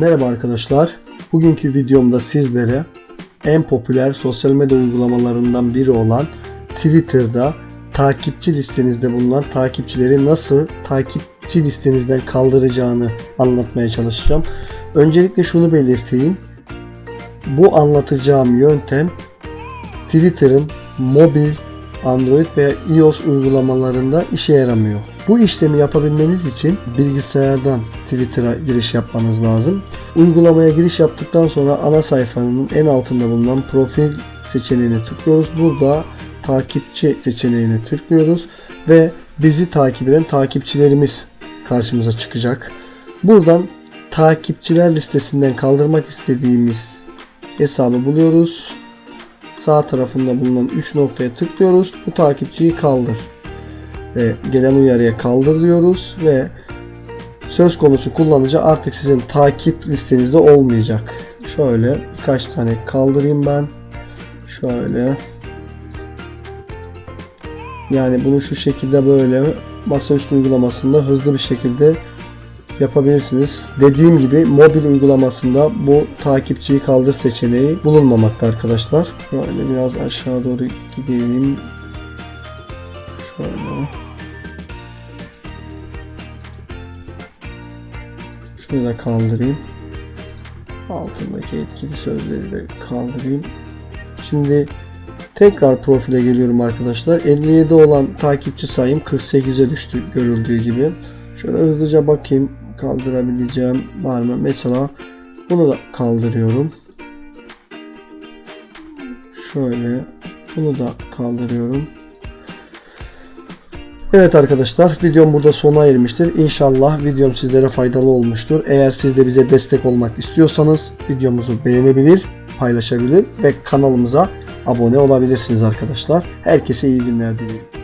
Merhaba arkadaşlar. Bugünkü videomda sizlere en popüler sosyal medya uygulamalarından biri olan Twitter'da takipçi listenizde bulunan takipçileri nasıl takipçi listenizden kaldıracağını anlatmaya çalışacağım. Öncelikle şunu belirteyim. Bu anlatacağım yöntem Twitter'ın mobil, Android veya iOS uygulamalarında işe yaramıyor. Bu işlemi yapabilmeniz için bilgisayardan Twitter'a giriş yapmanız lazım. Uygulamaya giriş yaptıktan sonra ana sayfanın en altında bulunan profil seçeneğine tıklıyoruz. Burada takipçi seçeneğine tıklıyoruz ve bizi takip eden takipçilerimiz karşımıza çıkacak. Buradan takipçiler listesinden kaldırmak istediğimiz hesabı buluyoruz. Sağ tarafında bulunan 3 noktaya tıklıyoruz. Bu takipçiyi kaldır. Ve gelen uyarıya kaldır diyoruz ve söz konusu kullanıcı artık sizin takip listenizde olmayacak. Şöyle birkaç tane kaldırayım ben. Şöyle. Yani bunu şu şekilde böyle masaüstü uygulamasında hızlı bir şekilde yapabilirsiniz. Dediğim gibi mobil uygulamasında bu takipçiyi kaldır seçeneği bulunmamakta arkadaşlar. Şöyle biraz aşağı doğru gideyim. Şöyle. Şunu da kaldırayım. Altındaki etkili sözleri de kaldırayım. Şimdi tekrar profile geliyorum arkadaşlar. 57 olan takipçi sayım 48'e düştü görüldüğü gibi. Şöyle hızlıca bakayım kaldırabileceğim var mı? Mesela bunu da kaldırıyorum. Şöyle bunu da kaldırıyorum. Evet arkadaşlar videom burada sona ermiştir. İnşallah videom sizlere faydalı olmuştur. Eğer siz de bize destek olmak istiyorsanız videomuzu beğenebilir, paylaşabilir ve kanalımıza abone olabilirsiniz arkadaşlar. Herkese iyi günler dilerim.